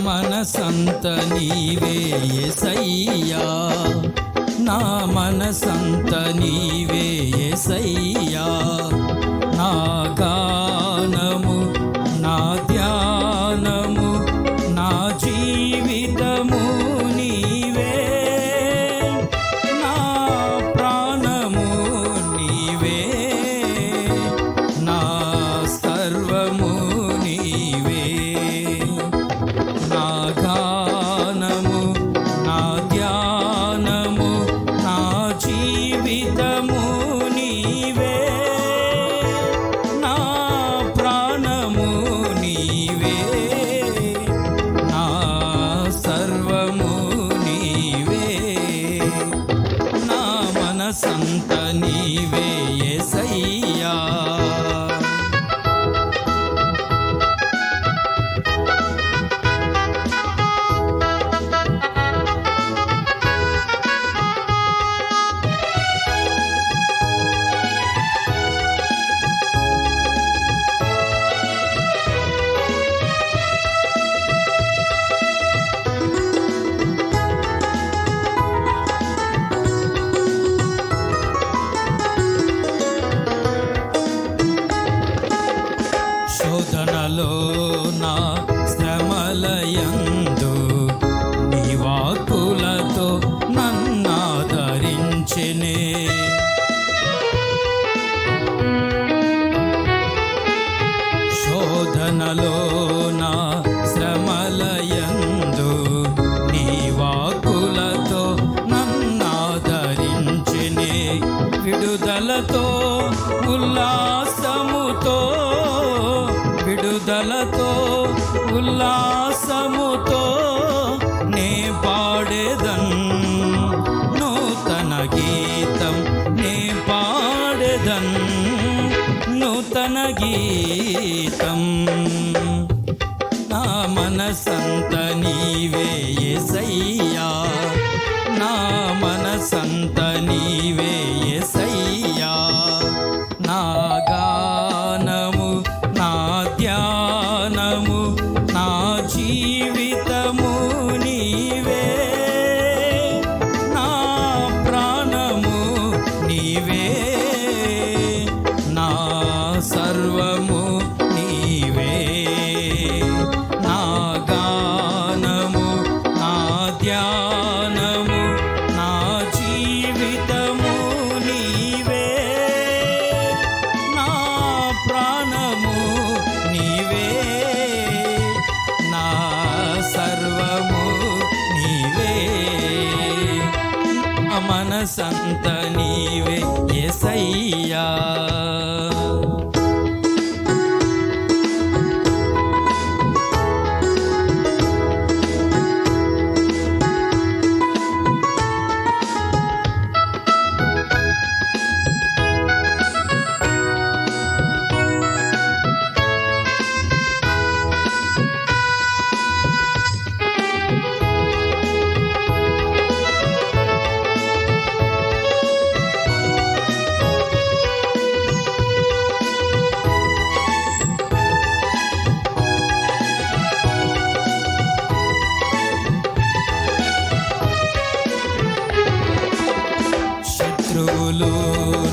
మనసంత నీవే ఎసయ్యా నా మనసంత నీవే ఎసయ్యా శోధనలో శ్రమలయందు నీ వాక్కులతో నన్నాదరించెనే. విడుదలతో ఉల్లాసముతో విడుదలతో ఉల్లాసముతో నే పాడేదన్. నూతన గీతం నే పాడేదన్. నూతన గీతం. మనసంత నీవే ఎసయ్యా నా మనసంత నీవే ఎసయ్యా నా గానము నా ధ్యానము నా జీవితము మనసంత నీవే ఎసయ్యా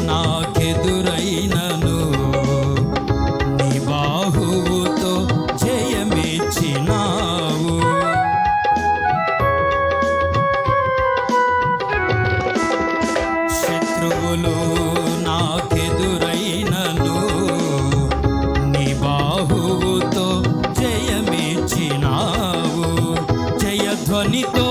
నాకెదురైనను నీ బాహువుతో జయమిచ్చినావు. శత్రువులు నాకెదురైనను నీ బాహువుతో జయమిచ్చినావు. జయధ్వనితో